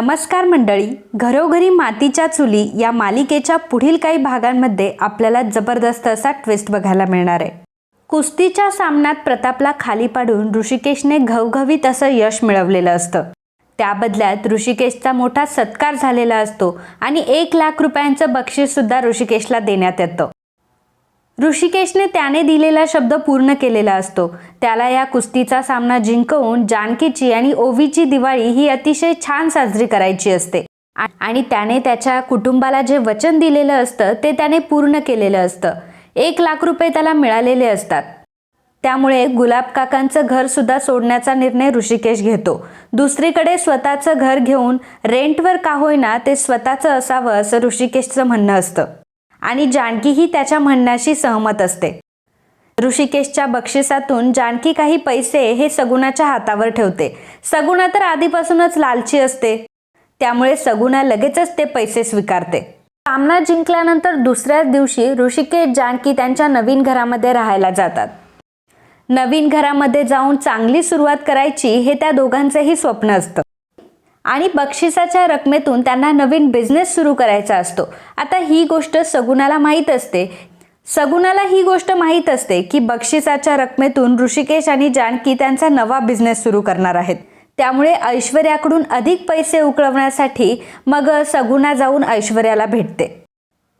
नमस्कार मंडळी घरोघरी मातीच्या चुली या मालिकेच्या पुढील काही भागांमध्ये आपल्याला जबरदस्त असा ट्विस्ट बघायला मिळणार आहे. कुस्तीच्या सामन्यात प्रतापला खाली पाडून ऋषिकेशने घवघवीत असं यश मिळवलेलं असतं. त्या बदल्यात ऋषिकेशचा मोठा सत्कार झालेला असतो आणि एक लाख रुपयांचं बक्षीस सुद्धा ऋषिकेशला देण्यात येतं. ऋषिकेशने त्याने दिलेला शब्द पूर्ण केलेला असतो. त्याला या कुस्तीचा सामना जिंकवून जानकीची आणि ओवीची दिवाळी ही अतिशय छान साजरी करायची असते. आणि त्याने त्याच्या कुटुंबाला जे वचन दिलेलं असतं ते त्याने पूर्ण केलेलं असतं. एक लाख रुपये त्याला मिळालेले असतात. त्यामुळे गुलाब काकांचं घर सुद्धा सोडण्याचा निर्णय ऋषिकेश घेतो. दुसरीकडे स्वतःचं घर घेऊन रेंटवर का होईना ते स्वतःचं असावं असं ऋषिकेशचं म्हणणं असतं. आणि जानकीही त्याच्या म्हणण्याशी सहमत असते. ऋषिकेशच्या बक्षिसातून जानकी काही पैसे हे सगुणाच्या हातावर ठेवते. सगुणा तर आधीपासूनच लालची असते. त्यामुळे सगुणा लगेचच ते पैसे स्वीकारते. सामना जिंकल्यानंतर दुसऱ्याच दिवशी ऋषिकेश जानकी त्यांच्या नवीन घरामध्ये राहायला जातात. नवीन घरामध्ये जाऊन चांगली सुरुवात करायची हे त्या दोघांचंही स्वप्न असतं. आणि बक्षिसाच्या रकमेतून त्यांना नवीन बिझनेस सुरू करायचा असतो. आता ही गोष्ट सगुणाला माहीत असते. सगुणाला ही गोष्ट माहीत असते की बक्षिसाच्या रकमेतून ऋषिकेश आणि जानकी त्यांचा नवा बिझनेस सुरू करणार आहेत. त्यामुळे ऐश्वर्याकडून अधिक पैसे उकळवण्यासाठी मग सगुणा जाऊन ऐश्वर्याला भेटते.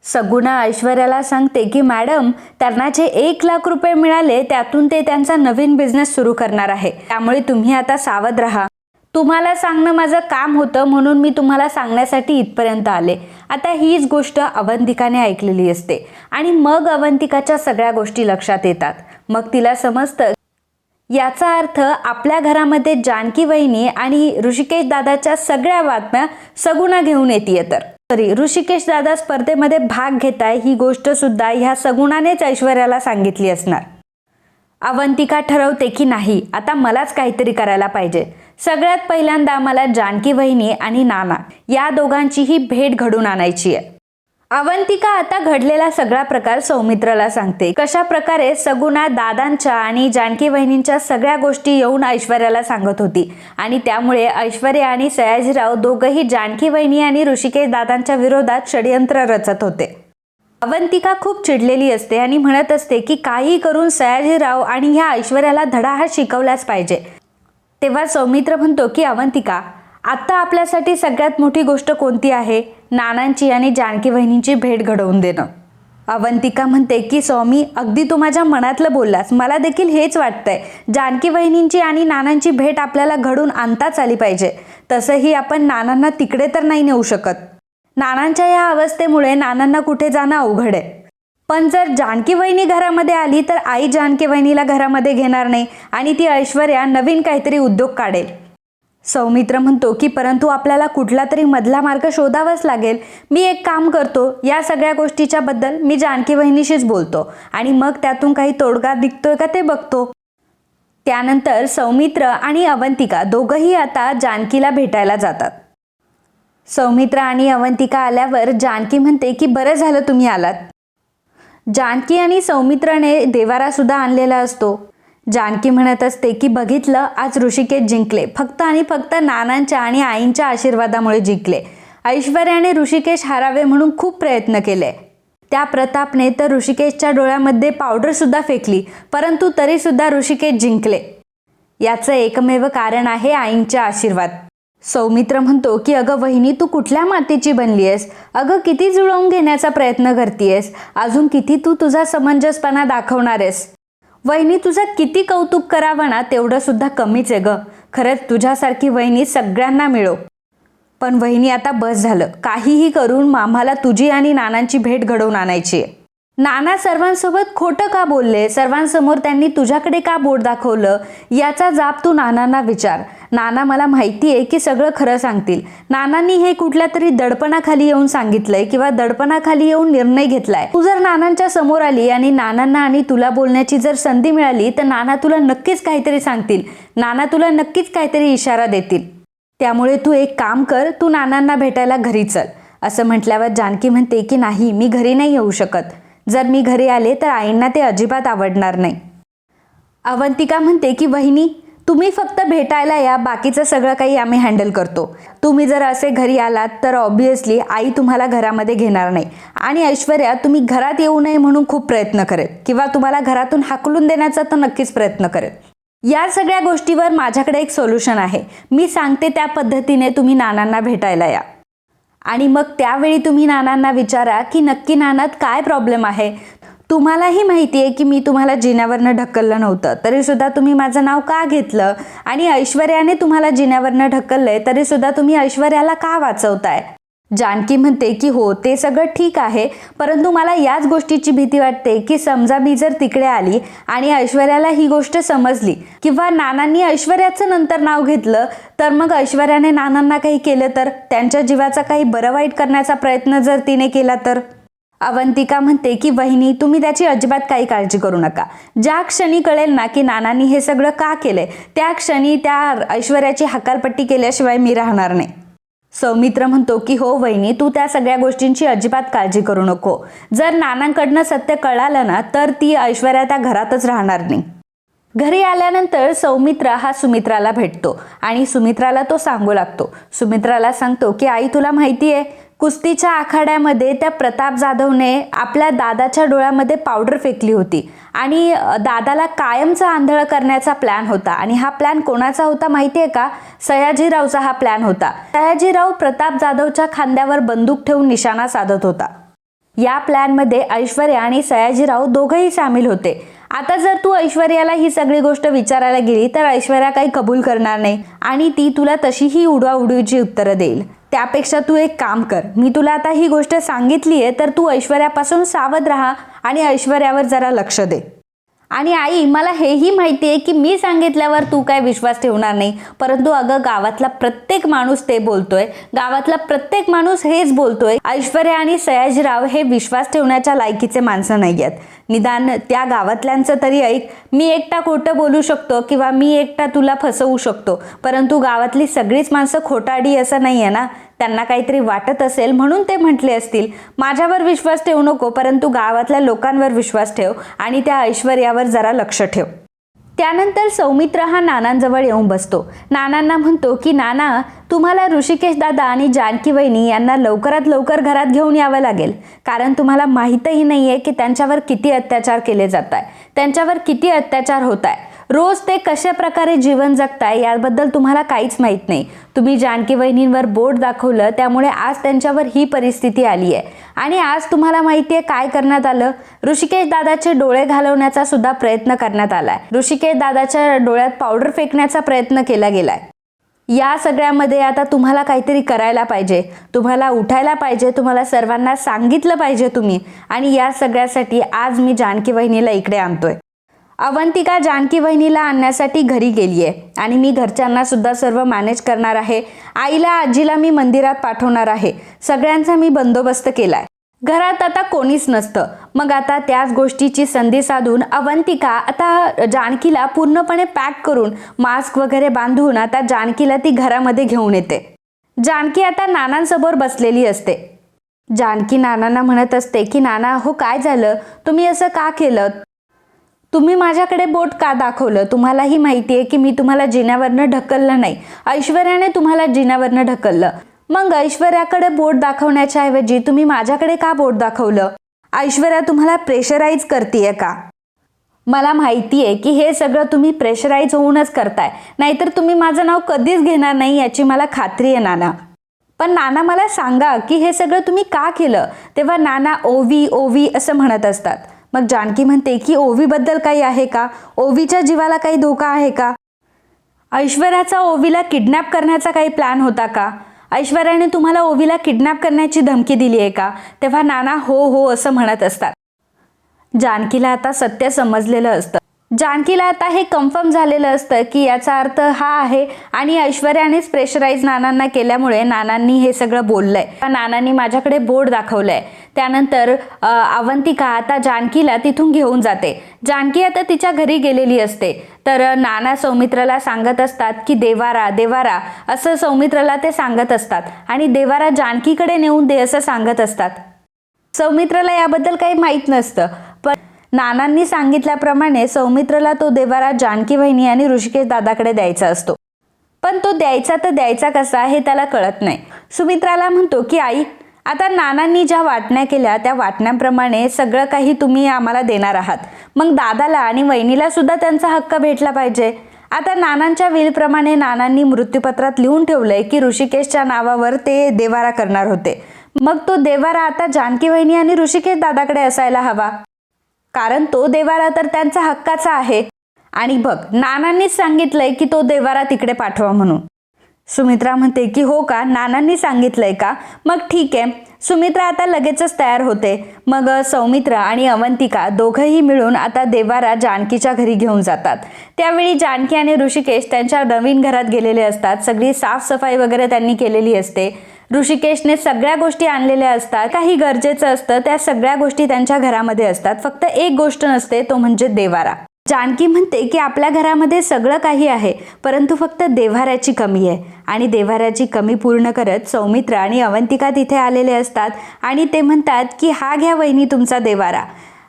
सगुणा ऐश्वर्याला सांगते की मॅडम त्यांना जे एक लाख रुपये मिळाले त्यातून ते त्यांचा नवीन बिझनेस सुरू करणार आहे. त्यामुळे तुम्ही आता सावध राहा. तुम्हाला सांगणं माझं काम होतं म्हणून मी तुम्हाला सांगण्यासाठी इथपर्यंत आले. आता हीच गोष्ट अवंतिकाने ऐकलेली असते आणि मग अवंतिकाच्या सगळ्या गोष्टी लक्षात येतात. मग तिला समजतं याचा अर्थ आपल्या घरामध्ये जानकी वहिनी आणि ऋषिकेश दादाच्या सगळ्या बातम्या सगुणा घेऊन येते तर. तरी ऋषिकेश दादा स्पर्धेमध्ये भाग घेताय ही गोष्ट सुद्धा ह्या सगुणानेच ऐश्वर्याला सांगितली असणार. अवंतिका ठरवते की नाही आता मलाच काहीतरी करायला पाहिजे. सगळ्यात पहिल्यांदा मला जानकी वहिनी आणि नाना या दोघांचीही भेट घडून आणायची आहे. अवंतिका आता घडलेला सगळा प्रकार सौमित्राला सांगते. कशा प्रकारे सगुणा दादांच्या आणि जानकी वहिनींच्या सगळ्या गोष्टी येऊन ऐश्वर्याला सांगत होती आणि त्यामुळे ऐश्वर्या आणि सयाजीराव दोघंही जानकी वहिनी आणि ऋषिकेश दादांच्या विरोधात षडयंत्र रचत होते. अवंतिका खूप चिडलेली असते आणि म्हणत असते की काही करून सयाजीराव आणि ह्या ऐश्वर्याला धडा हा शिकवलाच पाहिजे. तेव्हा सौमित्र म्हणतो की अवंतिका आत्ता आपल्यासाठी सगळ्यात मोठी गोष्ट कोणती आहे? नानांची आणि जानकी वहिनींची भेट घडवून देणं. अवंतिका म्हणते की स्वामी अगदी तू माझ्या मनातलं बोललास. मला देखील हेच वाटतंय. जानकी वहिनींची आणि नानांची भेट आपल्याला घडून आणताच आली पाहिजे. तसंही आपण नानांना तिकडे तर नाही नेऊ शकत. नानांच्या या अवस्थेमुळे नानांना कुठे जाणं अवघड आहे. पण जर जानकी वहिनी घरामध्ये आली तर आई जानकी वहिनीला घरामध्ये घेणार नाही आणि ती ऐश्वर्या नवीन काहीतरी उद्योग काढेल. सौमित्र म्हणतो की परंतु आपल्याला कुठला तरी मधला मार्ग शोधावाच लागेल. मी एक काम करतो. या सगळ्या गोष्टीच्या बद्दल मी जानकी वहिनीशीच बोलतो आणि मग त्यातून काही तोडगा दिसतोय का ते बघतो. त्यानंतर सौमित्र आणि अवंतिका दोघंही आता जानकीला भेटायला जातात. सौमित्र आणि अवंतिका आल्यावर जानकी म्हणते की बरं झालं तुम्ही आलात. जानकी आणि सौमित्राने देवारासुद्धा आणलेला असतो. जानकी म्हणत असते की बघितलं आज ऋषिकेश जिंकले. फक्त आणि फक्त नानांच्या आणि आईंच्या आशीर्वादामुळे जिंकले. ऐश्वर्याने ऋषिकेश हारावे म्हणून खूप प्रयत्न केले. त्या प्रतापने तर ऋषिकेशच्या डोळ्यामध्ये पावडरसुद्धा फेकली परंतु तरीसुद्धा ऋषिकेश जिंकले. याचं एकमेव कारण आहे आईंच्या आशीर्वाद. सौमित्र म्हणतो की अगं वहिनी तू कुठल्या मातीची बनली आहेस? अगं किती जुळवून घेण्याचा प्रयत्न करतीयस? अजून किती तू तुझा समंजसपणा दाखवणार आहेस? वहिनी तुझं किती कौतुक करावं ना तेवढं सुद्धा कमीच आहे ग. खरंच तुझ्यासारखी वहिनी सगळ्यांना मिळो. पण वहिनी आता बस झालं. काहीही करून मामाला तुझी आणि नानांची भेट घडवून आणायची आहे. नाना सर्वांसोबत खोटं का बोलले? सर्वांसमोर त्यांनी तुझ्याकडे का बोट दाखवलं? याचा जाप तू नानांना विचार. नाना मला माहिती आहे की सगळं खरं सांगतील. नानांनी हे कुठल्या तरी दडपणाखाली येऊन सांगितलंय किंवा दडपणाखाली येऊन निर्णय घेतलाय. तू जर नानांच्या समोर आली आणि नानांना आणि तुला बोलण्याची जर संधी मिळाली तर नाना तुला नक्कीच काहीतरी सांगतील. नाना तुला नक्कीच काहीतरी इशारा देतील. त्यामुळे तू एक काम कर तू नानांना भेटायला घरी चल. असं म्हटल्यावर जानकी म्हणते की नाही मी घरी नाही येऊ शकत. जर मी घरी आले तर आईंना ते अजिबात आवडणार नाही. अवंतिका म्हणते की वहिनी तुम्ही फक्त भेटायला या बाकीचं सगळं काही आम्ही हँडल करतो. तुम्ही जर असे घरी आलात तर ऑब्विसली आई तुम्हाला घरामध्ये घेणार नाही. आणि ऐश्वर्या तुम्ही घरात येऊ नये म्हणून खूप प्रयत्न करेल किंवा तुम्हाला घरातून हाकलून देण्याचा तर नक्कीच प्रयत्न करेल. या सगळ्या गोष्टीवर माझ्याकडे एक सोल्युशन आहे. मी सांगते त्या पद्धतीने तुम्ही नानांना भेटायला या. आणि मग त्यावेळी तुम्ही नानांना विचारा की नक्की नानात काय प्रॉब्लेम आहे? तुम्हालाही माहिती आहे की मी तुम्हाला जिन्यावरनं ढकललं नव्हतं. तरीसुद्धा तुम्ही माझं नाव का घेतलं? आणि ऐश्वर्याने तुम्हाला जिन्यावरनं आहे तरीसुद्धा तुम्ही ऐश्वर्याला का वाचवताय? जानकी म्हणते की हो ते सगळं ठीक आहे परंतु मला याच गोष्टीची भीती वाटते की समजा मी जर तिकडे आली आणि ऐश्वर्याला ही गोष्ट समजली किंवा नानांनी ऐश्वर्याचं नंतर नाव घेतलं तर मग ऐश्वर्याने नानांना काही केलं तर? त्यांच्या जीवाचा काही बरं वाईट करण्याचा प्रयत्न जर तिने केला तर? अवंतिका म्हणते की वहिनी तुम्ही त्याची अजिबात काही काळजी करू नका. ज्या क्षणी कळेल ना की नानांनी हे सगळं का केलंय त्या क्षणी त्या ऐश्वर्याची हकालपट्टी केल्याशिवाय मी राहणार नाही. सौमित्र म्हणतो की हो वहिनी तू त्या सगळ्या गोष्टींची अजिबात काळजी करू नको. जर नानांकडनं सत्य कळालं ना तर ती ऐश्वर्या त्या घरातच राहणार नाही. घरी आल्यानंतर सौमित्रा हा सुमित्राला भेटतो आणि सुमित्राला तो सांगू लागतो. सुमित्राला सांगतो की आई तुला माहिती आहे कुस्तीच्या आखाड्यामध्ये त्या प्रताप जाधवने आपल्या दादाच्या डोळ्यामध्ये पावडर फेकली होती. आणि दादाला कायमचा आंधळ करण्याचा प्लॅन होता. आणि हा प्लॅन कोणाचा होता माहिती आहे का? सयाजीरावचा हा प्लॅन होता. सयाजीराव प्रताप जाधवच्या खांद्यावर बंदूक ठेवून निशाणा साधत होता. या प्लॅनमध्ये ऐश्वर्या आणि सयाजीराव दोघंही सामील होते. आता जर तू ऐश्वर्याला ही सगळी गोष्ट विचारायला गेली तर ऐश्वर्या काही कबूल करणार नाही. आणि ती तुला तशीही उडवाउडवीची उत्तरं देईल. त्यापेक्षा तू एक काम कर. मी तुला आता ही गोष्ट सांगितली आहे तर तू ऐश्वर्यापासून सावध राहा आणि ऐश्वर्यावर जरा लक्ष दे. आणि आई मला हेही माहिती आहे की मी सांगितल्यावर तू काय विश्वास ठेवणार नाही. परंतु अगं गावातला प्रत्येक माणूस ते बोलतोय. गावातला प्रत्येक माणूस हेच बोलतोय. ऐश्वर्या आणि सयाजीराव हे विश्वास ठेवण्याच्या लायकीचे माणसं नाही आहेत निदान त्या गावातल्यांचं तरी ऐक. मी एकटा खोटं बोलू शकतो किंवा मी एकटा तुला फसवू शकतो. परंतु गावातली सगळीच माणसं खोटाडी असं नाही आहे ना? त्यांना काहीतरी वाटत असेल म्हणून ते म्हटले असतील. माझ्यावर विश्वास ठेवू नको परंतु गावातल्या लोकांवर विश्वास ठेव आणि त्या ऐश्वर्यावर जरा लक्ष ठेव. त्यानंतर सौमित्र हा नानांजवळ येऊन बसतो. नानांना म्हणतो की नाना तुम्हाला ऋषिकेश दादा आणि जानकी वहिनी यांना लवकरात लवकर घरात घेऊन यावं लागेल. कारण तुम्हाला माहीतही नाही आहे की त्यांच्यावर किती अत्याचार केले जात आहे त्यांच्यावर किती अत्याचार होत आहे रोज ते कशा प्रकारे जीवन जगताय याबद्दल तुम्हाला काहीच माहीत नाही. तुम्ही जानकी वहिनींवर बोट दाखवलं त्यामुळे आज त्यांच्यावर ही परिस्थिती आली आहे. आणि आज तुम्हाला माहिती आहे काय करण्यात आलं? ऋषिकेश दादाचे डोळे घालवण्याचा सुद्धा प्रयत्न करण्यात आलाय. ऋषिकेश दादाच्या डोळ्यात पावडर फेकण्याचा प्रयत्न केला गेलाय. या सगळ्यामध्ये आता तुम्हाला काहीतरी करायला पाहिजे. तुम्हाला उठायला पाहिजे. तुम्हाला सर्वांना सांगितलं पाहिजे तुम्ही. आणि या सगळ्यासाठी आज मी जानकी वहिनीला इकडे आणतोय. अवंतिका जानकी वहिनीला आणण्यासाठी घरी गेली आहे आणि मी घरच्यांना सुद्धा सर्व मॅनेज करणार आहे. आईला आजीला मी मंदिरात पाठवणार आहे. सगळ्यांचा मी बंदोबस्त केलाय. घरात आता कोणीच नसतं. मग आता त्याच गोष्टीची संधी साधून अवंतिका आता जानकीला पूर्णपणे पॅक करून मास्क वगैरे बांधून आता जानकीला ती घरामध्ये घेऊन येते. जानकी आता नानांसमोर बसलेली असते. जानकी नानांना म्हणत असते की नाना हो काय झालं? तुम्ही असं का केलं? तुम्ही माझ्याकडे बोट का दाखवलं? तुम्हालाही माहिती आहे की मी तुम्हाला जिन्यावरनं ढकललं नाही. ऐश्वर्याने तुम्हाला जिन्यावरनं ढकललं. मग ऐश्वर्याकडे बोट दाखवण्याच्या ऐवजी तुम्ही माझ्याकडे का बोट दाखवलं? ऐश्वर्या तुम्हाला प्रेशराईज करतीये का? मला माहिती आहे की हे सगळं तुम्ही प्रेशराईज होऊनच करताय. नाहीतर तुम्ही माझं नाव कधीच घेणार नाही याची मला खात्री आहे नाना. पण नाना मला सांगा की हे सगळं तुम्ही का केलं? तेव्हा नाना ओवी ओवी असं म्हणत असतात. मग जानकी म्हणते की ओवीबद्दल काही आहे का? ओवीच्या जीवाला काही धोका आहे का? ऐश्वर्याचा ओवीला किडनॅप करण्याचा काही प्लॅन होता का? ऐश्वर्याने तुम्हाला ओवीला किडनॅप करण्याची धमकी दिली आहे का? तेव्हा नाना हो हो असं म्हणत असतात. जानकीला आता सत्य समजलेलं असतं. जानकीला आता हे कन्फर्म झालेलं असतं की याचा अर्थ हा आहे आणि ऐश्वर्यानेच प्रेशराईज नानांना केल्यामुळे नानांनी हे सगळं बोललंय. नानांनी माझ्याकडे बोर्ड दाखवलंय. त्यानंतर अवंतिका आता जानकीला तिथून घेऊन जाते. जानकी आता तिच्या घरी गेलेली असते. तर नाना सौमित्राला सांगत असतात की देवारा देवारा असं सौमित्राला ते सांगत असतात. आणि देवारा जानकीकडे नेऊन दे असं सांगत असतात. सौमित्राला याबद्दल काही माहीत नसतं. नानांनी सांगितल्याप्रमाणे सौमित्रला तो देवारा जानकी वहिनी आणि ऋषिकेश दादाकडे द्यायचा असतो. पण तो द्यायचा तर द्यायचा कसा हे त्याला कळत नाही. सुमित्राला म्हणतो की आई आता नानांनी ज्या वाटण्या केल्या त्या वाटण्याप्रमाणे सगळं काही तुम्ही आम्हाला देणार आहात. मग दादाला आणि वहिनीला सुद्धा त्यांचा हक्क भेटला पाहिजे. आता नानांच्या विलप्रमाणे नानांनी मृत्यूपत्रात लिहून ठेवलंय की ऋषिकेशच्या नावावर ते देवारा करणार होते. मग तो देवारा आता जानकी वहिनी आणि ऋषिकेश दादाकडे असायला हवा. कारण तो देवारा तर त्यांचा हक्काचा आहे. आणि बघ नानांनीच सांगितलंय की तो देवारा तिकडे पाठवा म्हणून. सुमित्रा म्हणते की हो का? नानांनी सांगितलंय का? मग ठीक आहे. सुमित्रा आता लगेचच तयार होते. मग सौमित्रा आणि अवंतिका दोघंही मिळून आता देवारा जानकीच्या घरी घेऊन जातात. त्यावेळी जानकी आणि ऋषिकेश त्यांच्या नवीन घरात गेलेले असतात. सगळी साफसफाई वगैरे त्यांनी केलेली असते. ऋषिकेशने सगळ्या गोष्टी आणलेल्या असतात काही गरजेचं असतं त्या सगळ्या गोष्टी त्यांच्या घरामध्ये असतात. फक्त एक गोष्ट नसते तो म्हणजे देवारा. जानकी म्हणते की आपल्या घरामध्ये सगळं काही आहे परंतु फक्त देव्हाऱ्याची कमी आहे. आणि देव्हाऱ्याची कमी पूर्ण करत सौमित्र आणि अवंतिका तिथे आलेले असतात आणि ते म्हणतात की हा घ्या वहिनी तुमचा देवारा.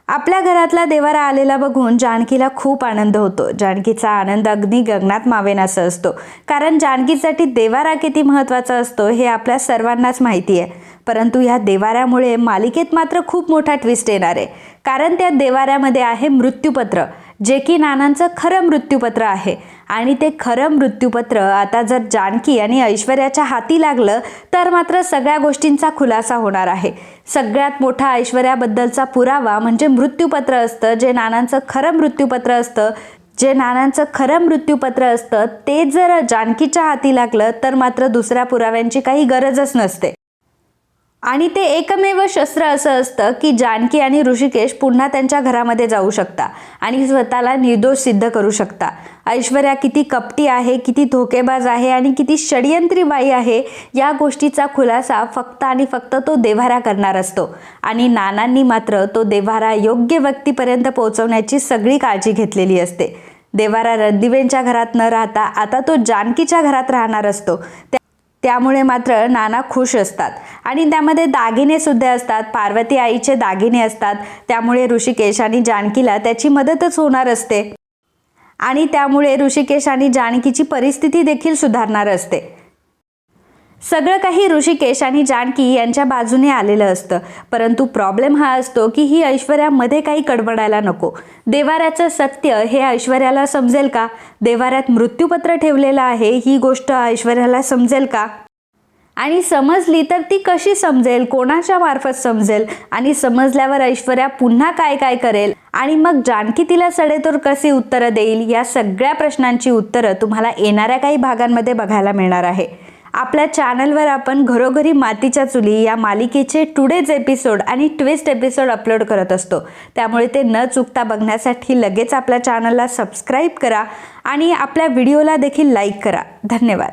आपल्या घरातला देवारा आलेला बघून जानकीला खूप आनंद होतो. जानकीचा आनंद अगदी गगनात मावेन असं असतो. कारण जानकीसाठी देवारा किती महत्त्वाचा असतो हे आपल्या सर्वांनाच माहिती आहे. परंतु ह्या देवाऱ्यामुळे मालिकेत मात्र खूप मोठा ट्विस्ट येणार आहे. कारण त्या देवाऱ्यामध्ये आहे मृत्यूपत्र जे की नानांचं खरं मृत्यूपत्र आहे. आणि ते खरं मृत्यूपत्र आता जर जानकी आणि ऐश्वर्याच्या हाती लागलं तर मात्र सगळ्या गोष्टींचा खुलासा होणार आहे. सगळ्यात मोठा ऐश्वर्याबद्दलचा पुरावा म्हणजे मृत्यूपत्र असतं जे नानांचं खरं मृत्यूपत्र असतं. जे नानांचं खरं मृत्यूपत्र असतं ते जर जानकीच्या हाती लागलं तर मात्र दुसऱ्या पुराव्यांची काही गरजच नसते. आणि ते एकमेव शस्त्र असं असतं की जानकी आणि ऋषिकेश पुन्हा त्यांच्या घरामध्ये जाऊ शकता आणि स्वतःला निर्दोष सिद्ध करू शकता. ऐश्वर्या किती कपटी आहे किती धोकेबाज आहे आणि किती षडयंत्री बाई आहे या गोष्टीचा खुलासा फक्त आणि फक्त तो देव्हारा करणार असतो. आणि नानांनी मात्र तो देव्हारा योग्य व्यक्तीपर्यंत पोहोचवण्याची सगळी काळजी घेतलेली असते. देवारा रणदिवेंच्या घरात न राहता आता तो जानकीच्या घरात राहणार असतो. त्यामुळे मात्र नाना खुश असतात. आणि त्यामध्ये दागिने सुद्धा असतात. पार्वती आईचे दागिने असतात. त्यामुळे ऋषिकेश आणि जानकीला त्याची मदतच होणार असते. आणि त्यामुळे ऋषिकेश आणि जानकीची परिस्थिती देखील सुधारणार असते. सगळं काही ऋषिकेश आणि जानकी यांच्या बाजूने आलेलं असतं. परंतु प्रॉब्लेम हा असतो की ही ऐश्वर्यामध्ये काही कडबडायला नको. देवाऱ्याचं सत्य हे ऐश्वर्याला समजेल का? देवाऱ्यात मृत्यूपत्र ठेवलेलं आहे ही गोष्ट ऐश्वर्याला समजेल का? आणि समजली तर ती कशी समजेल? कोणाच्या मार्फत समजेल? आणि समजल्यावर ऐश्वर्या पुन्हा काय काय करेल? आणि मग जानकी तिला सडेतोड कशी उत्तरं देईल? या सगळ्या प्रश्नांची उत्तरं तुम्हाला येणाऱ्या काही भागांमध्ये बघायला मिळणार आहे. आपल्या चॅनलवर आपण घरोघरी मातीच्या चुली या मालिकेचे टुडेज एपिसोड आणि ट्विस्ट एपिसोड अपलोड करत असतो. त्यामुळे ते न चुकता बघण्यासाठी लगेच आपल्या चॅनलला सबस्क्राईब करा आणि आपल्या व्हिडिओला देखील लाईक करा. धन्यवाद.